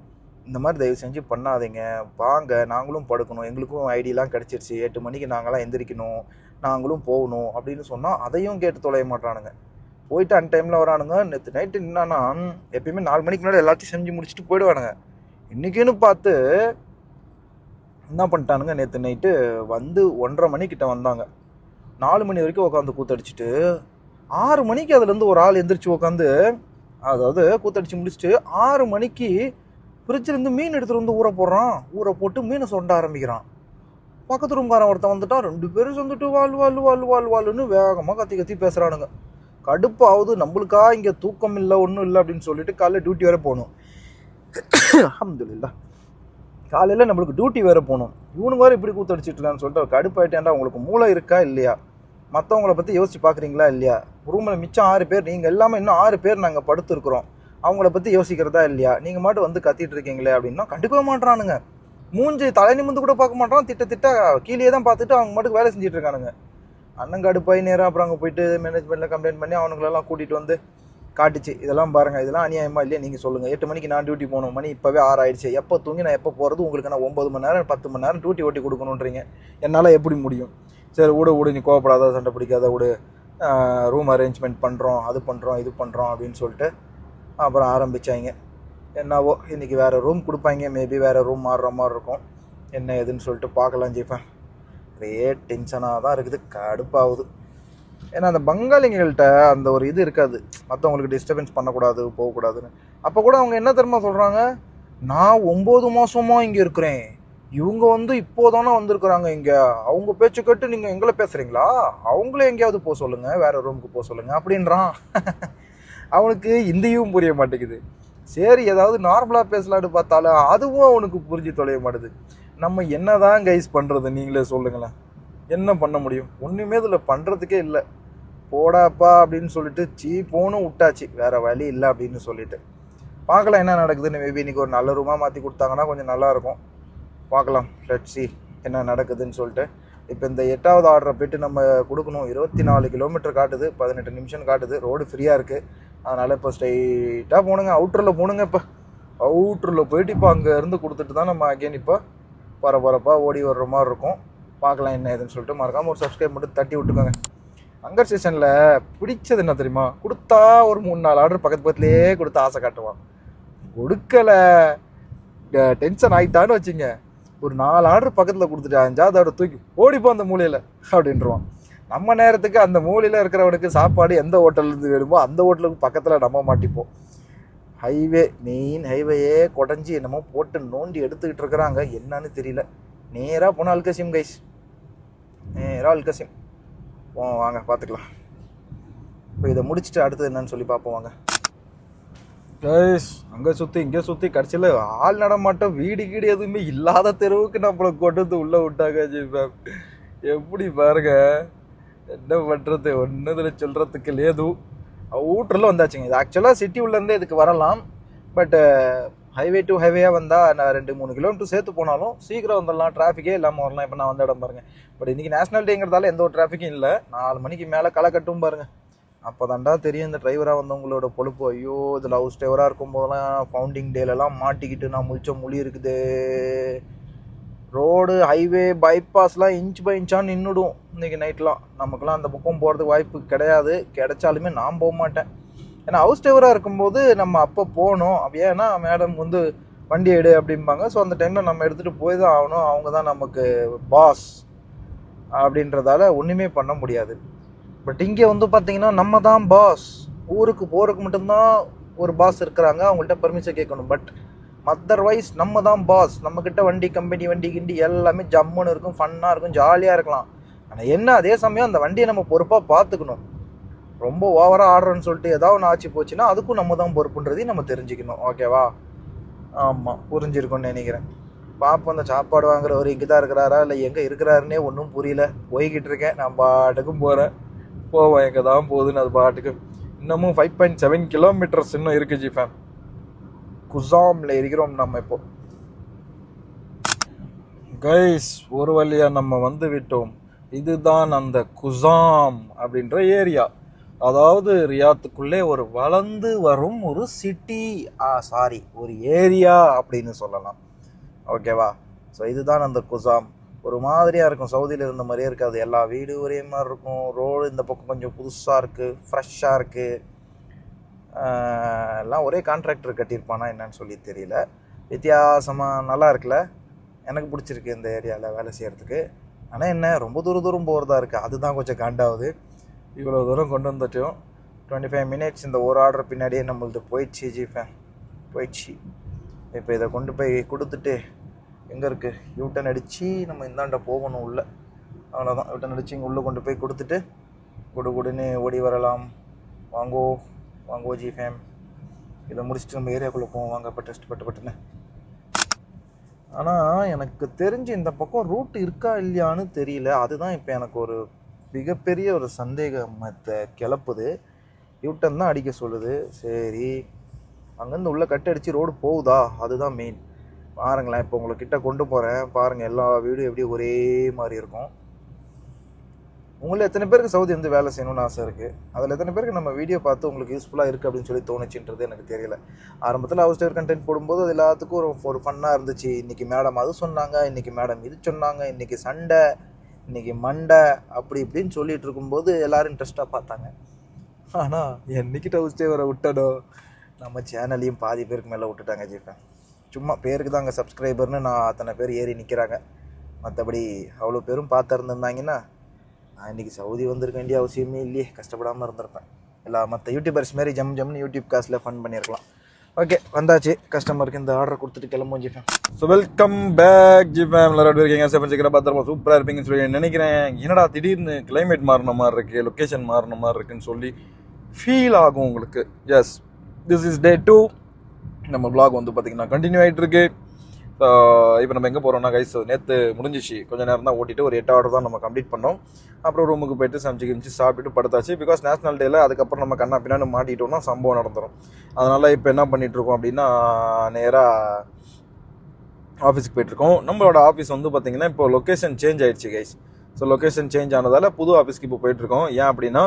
இந்த மாதிரி தயவு செஞ்சு பண்ணாதீங்க. வாங்க நாங்களும் படுக்கணும். எங்களுக்கும் ஐடியெலாம் கிடச்சிருச்சு. எட்டு மணிக்கு நாங்களாம் எந்திரிக்கணும். நாங்களும் போகணும் அப்படின்னு சொன்னால் அதையும் கேட்டு தொலைய மாட்டானுங்க. போயிட்டு அன் டைமில் வரானுங்க. நேற்று நைட்டு என்னன்னா எப்பயுமே நாலு மணிக்கு முன்னாடி எல்லாத்தையும் செஞ்சு முடிச்சுட்டு போயிடுவானுங்க. இன்றைக்கின்னு பார்த்து என்ன பண்ணிட்டானுங்க? நேற்று நைட்டு வந்து ஒன்றரை மணிக்கிட்ட வந்தாங்க. நாலு மணி வரைக்கும் உட்காந்து கூத்தடிச்சிட்டு ஆறு மணிக்கு அதுலேருந்து ஒரு ஆள் எந்திரிச்சு உட்காந்து அதாவது கூத்தடிச்சு முடிச்சுட்டு ஆறு மணிக்கு ஃப்ரிட்ஜிலேருந்து மீன் எடுத்துகிட்டு வந்து ஊற போடுறான். ஊற போட்டு மீனை சொண்ட ஆரம்பிக்கிறான். பக்கத்து ரூம்காரன் ஒருத்தன் வந்துட்டான் ரெண்டு பேரும் சொந்துட்டு வாழ் வாழ் வாழ் வாழ் வாழ்னு வேகமாக கத்தி கத்தி பேசுகிறானுங்க கடுப்பாவது நம்மளுக்கா இங்கே தூக்கம் இல்லை ஒன்றும் இல்லை அப்படின்னு சொல்லிட்டு காலைல டியூட்டி வேறு போகணும். அஹமதுல்லா காலையில் நம்மளுக்கு டியூட்டி வேறு போகணும். இவனுங்க வேறு இப்படி கூத்தடிச்சிட்டுலான்னு சொல்லிட்டு கடுப்பாயிட்டேன்டா உங்களுக்கு மூளை இருக்கா இல்லையா? மற்றவங்கள பற்றி யோசிச்சு பார்க்குறீங்களா இல்லையா? ரூமில் மிச்சம் ஆறு பேர் நீங்கள் எல்லாமே இன்னும் ஆறு பேர் நாங்கள் படுத்துருக்குறோம். அவங்கள பற்றி யோசிக்கிறதா இல்லையா? நீங்கள் மட்டும் வந்து கத்திட்டு இருக்கீங்களே அப்படின்னா கண்டுக்கவே மாட்டானுங்க மூஞ்சி தலை நிமிந்து கூட பார்க்க மாட்டான் திட்ட திட்ட கீழே தான் பார்த்துட்டு அவங்க மட்டும் வேலை செஞ்சுட்டு இருக்கானுங்க. அண்ணன் கடுப்பாய் நேராக அப்புறம் அங்கே போயிட்டு மேனேஜ்மெண்ட்டில் கம்ப்ளைண்ட் பண்ணி அவனுங்களெல்லாம் கூட்டிகிட்டு வந்து காட்டுச்சு. இதெல்லாம் பாருங்கள் இதெல்லாம் அநியாயமா இல்லையா? நீங்கள் சொல்லுங்கள் எட்டு மணிக்கு நான் டியூட்டி போகணும். மணி இப்போவே ஆறு ஆயிடுச்சு எப்போ தூங்கி நான் எப்போ போகிறது உங்களுக்கு நான் ஒம்பது மணி நேரம் பத்து மணி நேரம் டியூட்டி ஓட்டி கொடுக்கணுன்றீங்க. என்னால் எப்படி முடியும்? சரி விடு விடு. நீ கோவப்படாத சண்டை பிடிக்காத விடு. ரூம் அரேஞ்ச்மெண்ட் பண்ணுறோம் அது பண்ணுறோம் இது பண்ணுறோம் அப்படின்னு சொல்லிட்டு அப்புறம் ஆரம்பித்தாங்க என்னவோ இன்றைக்கி வேறு ரூம் கொடுப்பாங்க. மேபி வேறு ரூம் மாறுற மாதிரி இருக்கும். என்ன ஏதுன்னு சொல்லிட்டு பார்க்கலாம் ஜெய்ப்பேன் ஒரே டென்ஷனாக தான் இருக்குது. கடுப்பாகுது. ஏன்னா அந்த பங்காளிங்கள்ட்ட அந்த ஒரு இது இருக்காது. மற்றவங்களுக்கு டிஸ்டர்பன்ஸ் பண்ணக்கூடாது போகக்கூடாதுன்னு. அப்போ கூட அவங்க என்ன தெரியுமா சொல்கிறாங்க நான் ஒம்பது மாதமாக இங்கே இருக்கிறேன். இவங்க வந்து இப்போதானே வந்திருக்கிறாங்க இங்கே. அவங்க பேச்சு கேட்டு நீங்கள் எங்களை பேசுகிறீங்களா அவங்களே எங்கேயாவது போக சொல்லுங்கள் வேறு ரூமுக்கு போக சொல்லுங்கள் அப்படின்றான். அவனுக்கு இந்தியும் புரிய மாட்டேங்குது. சரி ஏதாவது நார்மலாக பேசலான்னு பார்த்தாலும் அதுவும் அவனுக்கு புரிஞ்சு தொலைய மாட்டுது. நம்ம என்னதான் கைஸ் பண்ணுறது நீங்களே சொல்லுங்களேன். என்ன பண்ண முடியும்? ஒன்றுமே இதில் பண்ணுறதுக்கே இல்லை. போடாப்பா அப்படின்னு சொல்லிட்டு சீ விட்டாச்சு. வேறு வழி இல்லை அப்படின்னு சொல்லிட்டு. பார்க்கலாம் என்ன நடக்குதுன்னு. மேபி இன்றைக்கி ஒரு நல்ல ரூமாக மாற்றி கொடுத்தாங்கன்னா கொஞ்சம் நல்லாயிருக்கும் பார்க்கலாம். லெட் சி என்ன நடக்குதுன்னு சொல்லிட்டு. இப்போ இந்த எட்டாவது ஆர்டரை போயிட்டு நம்ம கொடுக்கணும். இருபத்தி நாலு கிலோமீட்டர் காட்டுது பதினெட்டு நிமிஷம் காட்டுது. ரோடு ஃப்ரீயாக இருக்குது அதனால் இப்போ ஸ்ட்ரைட்டாக போகணுங்க அவுட்டரில் போகணுங்க இப்போ. அவுட்டரில் போயிட்டு இப்போ அங்கே இருந்து கொடுத்துட்டு தான் நம்ம அகைன் இப்போ பரபரப்பாக ஓடி வர்ற மாதிரி இருக்கும். பார்க்கலாம் என்ன ஏதுன்னு சொல்லிட்டு மறக்காமல் ஒரு சப்ஸ்கிரைப் மட்டும் தட்டி விட்டுக்கோங்க. அங்கர் ஸ்டேஷனில் பிடிச்சது என்ன தெரியுமா? கொடுத்தா ஒரு மூணு நாலு ஆர்டர் பக்கத்து பக்கத்துலேயே கொடுத்து ஆசை காட்டுவான் கொடுக்கலை. டென்ஷன் ஆகிட்டான்னு வச்சுங்க. ஒரு நாலு ஆர்டர் பக்கத்தில் கொடுத்துட்டு அஞ்சாவது ஆர்டர் தூக்கி ஓடிப்போம் அந்த மூலையில் அப்படின்றான் நம்ம நேரத்துக்கு அந்த மூலையில் இருக்கிறவனுக்கு சாப்பாடு எந்த ஹோட்டல்லேருந்து வேணுமோ அந்த ஹோட்டலுக்கு பக்கத்தில் நம்ம மாட்டிப்போம். ஹைவே மெயின் ஹைவேயே குடஞ்சி என்னமோ போட்டு நோண்டி எடுத்துக்கிட்டு இருக்கிறாங்க. என்னன்னு தெரியல. நேராக போனால் அல்கசிம் கைஸ் நேராக அல்கசிம். போ வாங்க பார்த்துக்கலாம் இப்போ இதை முடிச்சுட்டு அடுத்தது என்னன்னு சொல்லி பார்ப்போம் வாங்க. கைஸ் அங்கே சுற்றி இங்கே சுற்றி கடைசியில் ஆள் நடமாட்டம் வீடு கீடு எதுவுமே இல்லாத தெருவுக்கு நம்மளை கொண்டு வந்து உள்ளே விட்டாங்க ஜிபேம் எப்படி பாருங்க என்ன பண்ணுறது ஒன்று இதில் சொல்கிறதுக்கு லேது ஊட்டரில் வந்தாச்சுங்க. இது ஆக்சுவலாக சிட்டி உள்ளேருந்தே இதுக்கு வரலாம். பட்டு ஹைவே டு ஹைவேயாக வந்தால் நான் ரெண்டு மூணு கிலோமீட்டர் சேர்த்து போனாலும் சீக்கிரம் வந்துடலாம். டிராஃபிக்கே இல்லாமல் வரலாம். இப்போ நான் வந்த இடம் பாருங்க. பட் இன்றைக்கி நேஷனல் டேங்கிறதால எந்த ஒரு டிராஃபிக்கும் இல்லை. நாலு மணிக்கு மேலே களை கட்டும் பாருங்கள் அப்போ தாண்டா தெரியும் இந்த டிரைவராக வந்தவங்களோட பொழுப்பு. ஐயோ இதில் லவ் ஸ்டேவராக இருக்கும் போதெல்லாம் ஃபவுண்டிங் டேலெலாம் மாட்டிக்கிட்டு நான் முழிச்ச மொழி இருக்குது. ரோடு ஹைவே பைபாஸ்லாம் இன்ச் பை இன்ச்சாக நின்றுடும் இன்றைக்கி நைட்லாம் நமக்குலாம் அந்த பக்கம் போகிறதுக்கு வாய்ப்பு கிடையாது. கிடைச்சாலுமே நான் போக மாட்டேன். ஏன்னா ஹவுஸ் டேவராக இருக்கும்போது நம்ம அப்போ போகணும். அப்படி ஏன்னா மேடம் வந்து வண்டி எடு அப்படிம்பாங்க. ஸோ அந்த டைமில் நம்ம எடுத்துகிட்டு போய் தான் ஆகணும். அவங்க தான் நமக்கு பாஸ் அப்படின்றதால ஒன்றுமே பண்ண முடியாது. பட் இங்கே வந்து பார்த்தீங்கன்னா நம்ம தான் பாஸ் ஊருக்கு போகிறதுக்கு மட்டும்தான் ஒரு பாஸ் இருக்கிறாங்க. அவங்கள்ட்ட பர்மிஷன் கேட்கணும். பட் அதர்வைஸ் நம்ம தான் பாஸ் நம்மக்கிட்ட வண்டி கம்பெனி வண்டி கிண்டி எல்லாமே ஜம்முன்னு இருக்கும் ஃபன்னாக இருக்கும் ஜாலியாக இருக்கலாம். ஆனால் என்ன அதே சமயம் அந்த வண்டியை நம்ம பொறுப்பாக பார்த்துக்கணும். ரொம்ப ஓவராக ஆடுறோன்னு சொல்லிட்டு ஏதாவது ஒன்று ஆச்சு போச்சுன்னா அதுக்கும் நம்ம தான் பொறுப்புன்றதையும் நம்ம தெரிஞ்சுக்கணும். ஓகேவா ஆமாம் புரிஞ்சிருக்கும்னு நினைக்கிறேன். பாப்போம் அந்த சாப்பாடு வாங்குறவர் இங்கே தான் இருக்கிறாரா? இல்லை எங்கே இருக்கிறாருன்னே ஒன்றும் புரியல. போய்கிட்டு இருக்கேன். நான் பாட்டுக்கும் போகிறேன் போவோம் எங்கே தான் போகுதுன்னு அது பாட்டுக்கு இன்னமும் ஃபைவ் பாயிண்ட் செவன் கிலோமீட்டர்ஸ் இன்னும் இருக்குது ஜி ஃபேம் குசாமில் இருக்கிறோம் நம்ம இப்போ. கைஸ் ஒரு வழியா நம்ம வந்து விட்டோம். இதுதான் அந்த குசாம் அப்படின்ற ஏரியா. அதாவது ரியாத்துக்குள்ளே ஒரு வளர்ந்து வரும் ஒரு சிட்டி சாரி ஒரு ஏரியா அப்படின்னு சொல்லலாம். ஓகேவா ஸோ இதுதான் அந்த குசாம். ஒரு மாதிரியாக இருக்கும். சவுதியில் இருந்த மாதிரியே இருக்காது. எல்லா வீடு ஒரே மாதிரி இருக்கும். ரோடு இந்த பக்கம் கொஞ்சம் புதுசாக இருக்குது ஃப்ரெஷ்ஷாக இருக்குது எல்லாம் ஒரே கான்ட்ராக்டர் கட்டியிருப்பானா என்னன்னு சொல்லி தெரியல. வித்தியாசமாக நல்லா இருக்குல்ல? எனக்கு பிடிச்சிருக்கு இந்த ஏரியாவில் வேலை செய்கிறதுக்கு ஆனால் என்ன ரொம்ப தூரம் தூரம் போகிறதா இருக்குது அதுதான் கொஞ்சம் காண்டாகுது இவ்வளோ தூரம் கொண்டு வந்துட்டோம். டுவெண்ட்டி ஃபைவ் மினிட்ஸ் இந்த ஒரு ஆர்டர் பின்னாடியே நம்மளது போயிடுச்சு ஜிஃபேன் போயிடுச்சு. இப்போ இதை கொண்டு போய் கொடுத்துட்டு எங்கே இருக்குது யூட்டன் அடித்து நம்ம இந்தாண்ட போகணும் உள்ளே. அவ்வளோதான் யூட்டன் அடித்து இங்கே உள்ளே கொண்டு போய் கொடுத்துட்டு குடு குடுன்னு ஓடி வரலாம். வாங்கோ வாங்கோ ஜி ஃபேம் இதை முடிச்சுட்டு நம்ம ஏரியாக்குள்ளே போவோம். வாங்க இப்போ டெஸ்ட் பட்டு பட்டுன்னு. ஆனால் எனக்கு தெரிஞ்சு இந்த பக்கம் ரூட் இருக்கா இல்லையான்னு தெரியல. அதுதான் இப்போ எனக்கு ஒரு மிகப்பெரிய ஒரு சந்தேகத்தை கிளப்புது. யூட்டன் தான் அடிக்க சொல்லுது. சரி. அங்கேருந்து உள்ளே கட் அடித்து ரோடு போகுதா? அதுதான் மெயின் பாருங்களேன் இப்போ உங்களை கிட்ட கொண்டு போகிறேன் பாருங்கள் எல்லா வீடும் எப்படி ஒரே மாதிரி இருக்கும். உங்களை எத்தனை பேருக்கு சவுதி வந்து வேலை செய்யணும்னு ஆசை இருக்குது அதில் எத்தனை பேருக்கு நம்ம வீடியோ பார்த்து உங்களுக்கு யூஸ்ஃபுல்லாக இருக்குது அப்படின்னு சொல்லி தோணுச்சுன்றது எனக்கு தெரியல. ஆரம்பத்தில் ஹவுஸ் டேர் கண்டென்ட் போடும்போது அது எல்லாத்துக்கும் ஒரு ஒரு ஃபன்னாக இருந்துச்சு. இன்றைக்கி மேடம் அது சொன்னாங்க இன்றைக்கி மேடம் இது சொன்னாங்க இன்றைக்கி சண்டை இன்றைக்கி மண்டை அப்படி இப்படின்னு சொல்லிட்டு இருக்கும்போது எல்லோரும் இன்ட்ரெஸ்ட்டாக பார்த்தாங்க. ஆனால் என்னைக்கிட்ட ஹவுஸ் டேவரை விட்டடோ நம்ம சேனலையும் பாதி பேருக்கு மேலே விட்டுட்டாங்க ஜீப்பேன் சும்மா பேருக்கு தான் அங்கே சப்ஸ்கிரைபர்னு நான் அத்தனை பேர் ஏறி நிற்கிறாங்க மற்றபடி அவ்வளோ பேரும் பார்த்து இருந்திருந்தாங்கன்னா நான் இன்றைக்கி சவுதி வந்திருக்க வேண்டிய அவசியமே இல்லையே. கஷ்டப்படாமல் இருந்திருப்பேன். எல்லாம் மற்ற யூடியூபர்ஸ் மாரி ஜம் ஜம்னு யூடியூப் காசில் ஃபன் பண்ணியிருக்கலாம் ஓகே வந்தாச்சு. கஸ்டமருக்கு இந்த ஆர்டர் கொடுத்துட்டு கிளம்புவோம் G fam so welcome back G fam எல்லாரும் இருக்கீங்க? சேஃபன் சீக்கிரம் பத்திரமா சூப்பராக இருப்பீங்கன்னு சொல்லி நினைக்கிறேன். என்னடா திடீர்னு கிளைமேட் மாறின மாதிரி இருக்குது லொக்கேஷன் மாறின மாதிரி இருக்குன்னு சொல்லி ஃபீல் ஆகும் உங்களுக்கு. Yes this is day two நம்ம vlog வந்து பார்த்திங்கன்னா கண்டினியூ ஆகிட்டு இருக்கு இப்போ நம்ம எங்கே போகிறோம்னா கைஸ் நேற்று முடிஞ்சிச்சு. கொஞ்சம் நேரம் தான் ஓட்டிட்டு ஒரு எட்டு ஆர்டர் தான் நம்ம கம்ப்ளீட் பண்ணோம். அப்புறம் ரூமுக்கு போயிட்டு சமைச்சு கிமிச்சு சாப்பிட்டுட்டு படுத்தாச்சு. பிகாஸ் நேஷனல் டேல அதுக்கப்புறம் நம்ம கண்ணா பின்னாடி மாட்டிட்டோம்னா சம்பவம் நடந்துடும் அதனால் இப்போ என்ன பண்ணிகிட்ருக்கோம் அப்படின்னா நேராக ஆஃபீஸுக்கு போயிட்டுருக்கோம் நம்மளோட ஆஃபீஸ் வந்து பார்த்தீங்கன்னா இப்போ லொக்கேஷன் சேஞ்ச் ஆயிடுச்சு கைஸ் ஸோ லொக்கேஷன் சேஞ்ச் ஆனதால் புது ஆஃபீஸ்க்கு இப்போ போயிட்டுருக்கோம் ஏன் அப்படின்னா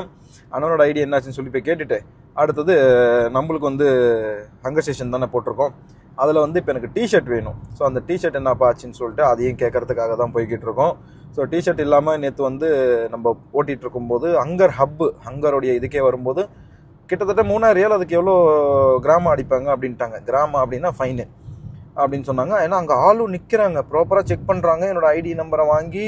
அண்ணனோட ஐடியா என்னாச்சுன்னு சொல்லி போய் கேட்டுட்டு அடுத்தது நம்மளுக்கு வந்து ஹங்கர் ஸ்டேஷன் தானே போட்டிருக்கோம். அதில் வந்து இப்போ எனக்கு டிஷர்ட் வேணும். ஸோ அந்த டிஷர்ட் என்னப்பா ஆச்சுன்னு சொல்லிட்டு அதையும் கேட்கறதுக்காக தான் போய்கிட்டு இருக்கோம். ஸோ டிஷர்ட் இல்லாமல் நேற்று வந்து நம்ம ஓட்டிகிட்டு இருக்கும்போது ஹங்கர் ஹப்பு ஹங்கருடைய இதுக்கே வரும்போது கிட்டத்தட்ட மூணாயிரம் ரியல் அதுக்கு எவ்வளோ கிராமம் அடிப்பாங்க அப்படின்ட்டாங்க. கிராமம் அப்படின்னா ஃபைனு அப்படின்னு சொன்னாங்க. ஏன்னா அங்கே ஆளும் நிற்கிறாங்க ப்ராப்பராக செக் பண்ணுறாங்க என்னோடய ஐடி நம்பரை வாங்கி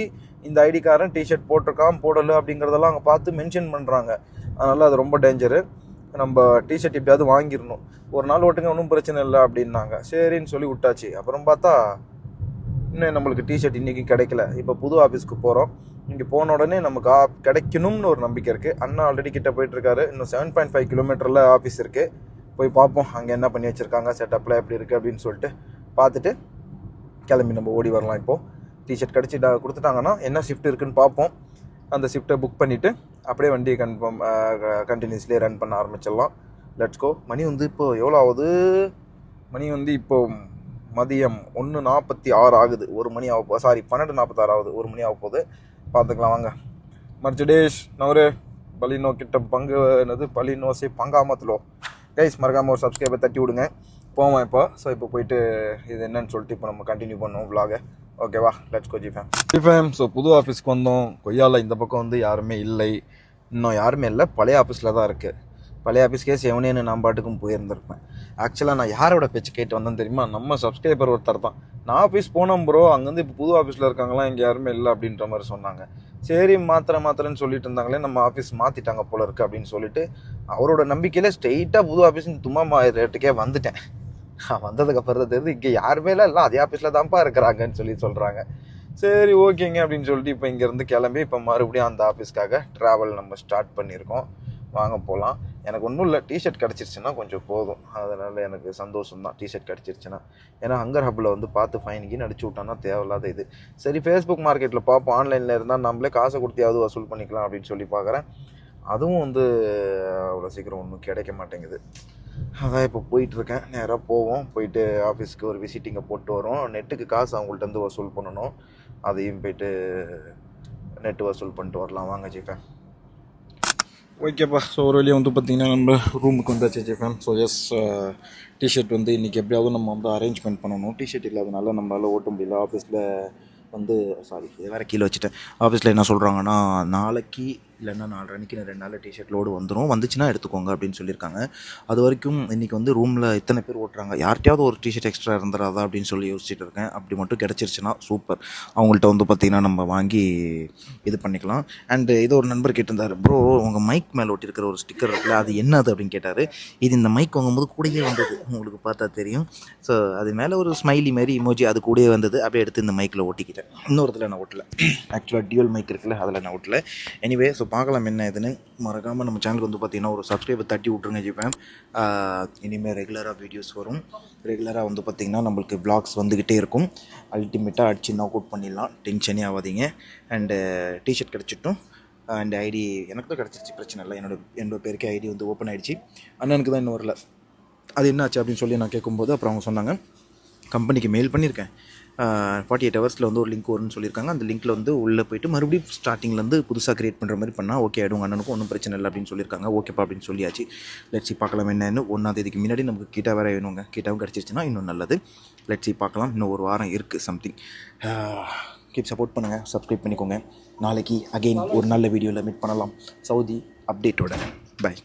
இந்த ஐடிக்காரன் டிஷர்ட் போட்டிருக்கான் போடலை அப்படிங்கிறதெல்லாம் அங்கே பார்த்து மென்ஷன் பண்ணுறாங்க அதனால் அது ரொம்ப டேஞ்சரு நம்ம டிஷர்ட் எப்படியாவது வாங்கிடணும். ஒரு நாள் ஓட்டுங்க ஒன்றும் பிரச்சனை இல்லை அப்படின்னாங்க. சரின்னு சொல்லி விட்டாச்சு. அப்புறம் பார்த்தா இன்னும் நம்மளுக்கு டிஷர்ட் இன்றைக்கி கிடைக்கல. இப்போ புது ஆஃபீஸ்க்கு போகிறோம் இங்கே போன உடனே நமக்கு ஆ கிடைக்கணும்னு ஒரு நம்பிக்கை இருக்குது அண்ணா ஆல்ரெடி கிட்ட போயிட்டுருக்காரு இன்னும் செவன் பாயிண்ட் ஃபைவ் கிலோமீட்டரில் ஆஃபீஸ் இருக்குது போய் பார்ப்போம். அங்கே என்ன பண்ணி வச்சுருக்காங்க செட்டப்பில் எப்படி இருக்குது அப்படின்னு சொல்லிட்டு பார்த்துட்டு கிளம்பி நம்ம ஓடி வரலாம் இப்போது டிஷர்ட் கிடச்சி கொடுத்துட்டாங்கன்னா என்ன ஷிஃப்ட் இருக்குன்னு பார்ப்போம். அந்த ஷிஃப்ட்டை புக் பண்ணிவிட்டு அப்படியே வண்டியை கன்ஃபார்ம் கண்டினியூஸ்லேயே ரன் பண்ண ஆரம்பிச்சிடலாம். லெட்ஸ் கோ மணி வந்து இப்போ எவ்வளோ ஆகுது? மணி வந்து இப்போது மதியம் ஒன்று நாற்பத்தி ஆறு ஆகுது. ஒரு மணி ஆக சாரி பன்னெண்டு நாற்பத்தாறு ஆகுது. ஒரு மணி ஆக போகுது. பார்த்துக்கலாம் வாங்க. மர்ஜடேஷ் நவரு பலினோ கிட்ட பங்கு என்னது பலினோசே பங்காமத்துலோ. கைஸ் மறக்காமல் ஒரு சப்ஸ்கிரைபர் தட்டி விடுங்க. போவோம் இப்போ. ஸோ இப்போ போயிட்டு இது என்னன்னு சொல்லிட்டு இப்போ நம்ம கண்டினியூ பண்ணுவோம் விலாகை ஓகேவா லெட்ஸ் கோ ஜிஃபேம் ஜிஃபேம் ஸோ புது ஆஃபீஸ்க்கு வந்தோம். கொய்யால இந்த பக்கம் வந்து யாருமே இல்லை. இன்னும் யாருமே இல்லை. பழைய ஆஃபீஸில் தான் இருக்குது பழைய ஆஃபீஸ்க்கே செவனேன்னு நான் பாட்டுக்கும் போயிருந்திருப்பேன். ஆக்சுவலாக நான் யாரோட பேச்சு கேட்டு வந்தேன் தெரியுமா? நம்ம சப்ஸ்கிரைபர் ஒருத்தர் தான். நான் ஆஃபீஸ் போனோம் ப்ரோ அங்கேருந்து இப்போ புது ஆஃபீஸில் இருக்காங்களாம் இங்கே யாருமே இல்லை அப்படின்ற மாதிரி சொன்னாங்க. சரி மாத்திரை மாத்திரன்னு சொல்லிட்டு இருந்தாங்களே நம்ம ஆஃபீஸ் மாற்றிட்டாங்க போல இருக்குது அப்படின்னு சொல்லிட்டு அவரோட நம்பிக்கையில் ஸ்ட்ரெயிட்டாக புது ஆஃபீஸ் தும்மா ரேட்டுக்கே வந்துட்டேன். வந்ததுக்கு அப்புறம் தான் தெரியுது இங்கே யாருமே இல்லை எல்லாம் அதே ஆஃபீஸில் தான்ப்பா இருக்கிறாங்கன்னு சொல்லி சொல்கிறாங்க சரி ஓகேங்க அப்படின்னு சொல்லிட்டு இப்போ இங்கேருந்து கிளம்பி இப்போ மறுபடியும் அந்த ஆஃபீஸ்க்காக ட்ராவல் நம்ம ஸ்டார்ட் பண்ணியிருக்கோம். வாங்க போகலாம் எனக்கு ஒன்றும் இல்லை டிஷர்ட் கிடச்சிருச்சுன்னா கொஞ்சம் போதும். அதனால் எனக்கு சந்தோஷம் தான் டிஷர்ட் கிடச்சிருச்சுன்னா. ஏன்னா ஹங்கர் ஹப்பில் வந்து பார்த்து ஃபைனுக்கு அடிச்சு விட்டான்னா தேவையில்லாத இது. சரி ஃபேஸ்புக் மார்க்கெட்டில் பார்ப்போம். ஆன்லைனில் இருந்தால் நம்மளே காசை கொடுத்தியாவது வசூல் பண்ணிக்கலாம் அப்படின்னு சொல்லி பார்க்குறேன். அதுவும் வந்து அவ்வளோ சீக்கிரம் ஒன்றும் கிடைக்க மாட்டேங்குது. அதான் இப்போ போயிட்டுருக்கேன். நேராக போவோம். போயிட்டு ஆஃபீஸ்க்கு ஒரு விசிட்டிங்கை போட்டு வரோம் நெட்டுக்கு காசு அவங்கள்ட்ட இருந்து வசூல் பண்ணணும். அதையும் போயிட்டு நெட்டு வசூல் பண்ணிட்டு வரலாம். வாங்க ஜிஃபேன் ஓகேப்பா ஸோ ஒரு வழியாக வந்து பார்த்திங்கன்னா நம்ம ரூமுக்கு வந்தாச்சு ஜிஃபேன் ஸோ எஸ் டிஷர்ட் வந்து இன்றைக்கி எப்படியாவது நம்ம வந்து அரேஞ்ச்மெண்ட் பண்ணணும். டிஷர்ட் இல்லாதனால நம்மளால் ஓட்ட முடியல. ஆஃபீஸில் வந்து சாரி இதை வேறு கீழே வச்சுட்டேன். ஆஃபீஸில் என்ன சொல்கிறாங்கன்னா நாளைக்கு இல்லைன்னா நாலு நாலரைக்கு ரெண்டு நாளில் டிஷர்ட் லோடு வந்துடும் வந்துச்சுன்னா எடுத்துக்கோங்க அப்படின்னு சொல்லியிருக்காங்க. அது வரைக்கும் இன்றைக்கி வந்து ரூமில் இத்தனை பேர் ஓட்டுறாங்க. யார்கிட்டயாவது ஒரு டிஷர்ட் எக்ஸ்ட்ரா இருந்துடாதா அப்படின்னு சொல்லி யோசிச்சுட்டு இருக்கேன். அப்படி மட்டும் கிடச்சிருச்சுன்னா சூப்பர் அவங்கள்ட்ட வந்து பார்த்திங்கன்னா நம்ம வாங்கி இது பண்ணிக்கலாம். அண்டு இது ஒரு நண்பர் கேட்டிருந்தார் ப்ரோ உங்கள் மைக் மேலே ஒட்டியிருக்கிற ஒரு ஸ்டிக்கர் இருக்குல்ல அது என்னது? அப்படின்னு கேட்டார். இது இந்த மைக் வாங்கும்போது கூடயே வந்தது. உங்களுக்கு பார்த்தா தெரியும். ஸோ அது மேலே ஒரு ஸ்மைலி மாதிரி இமோஜி அது கூடயே வந்தது. அப்படியே எடுத்து இந்த மைக்கில் ஓட்டிக்கிட்டேன் இன்னொருத்தில் நான் ஓட்டல ஆக்சுவலாக டியூல் மைக் இருக்குல்ல அதில் நான் ஓட்டல எனிவே ஸோ பார்க்கலாம் என்ன இதுன்னு மறக்காமல் நம்ம சேனலுக்கு வந்து பார்த்தீங்கன்னா ஒரு சப்ஸ்கிரைபர் தட்டி விட்ருங்க ஜிப்பேன் இனிமேல் ரெகுலராக வீடியோஸ் வரும். ரெகுலராக வந்து பார்த்திங்கன்னா நம்மளுக்கு vlogs வந்துக்கிட்டே இருக்கும். அல்டிமேட்டாக அடிச்சு நாக் அவுட் பண்ணிடலாம். டென்ஷனே ஆகாதீங்க அண்டு டிஷர்ட் கிடச்சிட்டும். அண்ட் ஐடி எனக்கு தான் கிடச்சிருச்சு. பிரச்சனை இல்லை. என்னோட என்னோட பேருக்கே ஐடி வந்து ஓப்பன் ஆகிடுச்சு அண்ணனுக்கு தான் இன்னும் வரல. அது என்னாச்சு அப்படின்னு சொல்லி நான் கேட்கும்போது அப்புறம் அவங்க சொன்னாங்க கம்பெனிக்கு மெயில் பண்ணியிருக்கேன். ஃபார்ட்டி எயிட் ஹவர்ஸில் வந்து ஒரு லிங்க் வரும்னு சொல்லியிருக்காங்க. அந்த லிங்க்கில் வந்து உள்ளே போயிட்டு மறுபடியும் ஸ்டார்டிங்லேருந்து புதுசாக க்ரியேட் பண்ணுற மாதிரி பண்ணால் ஓகே ஆகிடும் அண்ணனுக்கும் ஒன்றும் பிரச்சனை இல்லை அப்படின்னு சொல்லியிருக்காங்க. ஓகேப்பா அப்படின்னு சொல்லியாச்சு. லட்சி பார்க்கலாம் என்னன்னு. ஒன்றாம் தேதிக்கு முன்னாடி நமக்கு கிட்ட வேறு வேணுங்க. கிட்டாவும் கிடச்சிருச்சுன்னா இன்னும் நல்லது. லட்சி பார்க்கலாம். இன்னும் ஒரு வாரம் இருக்குது சம்திங் கீப் சப்போர்ட் பண்ணுங்கள் சப்ஸ்கிரைப் பண்ணிக்கோங்க. நாளைக்கு அகெயின் ஒரு நல்ல வீடியோவில் மீட் பண்ணலாம். Saudi அப்டேட்டோட by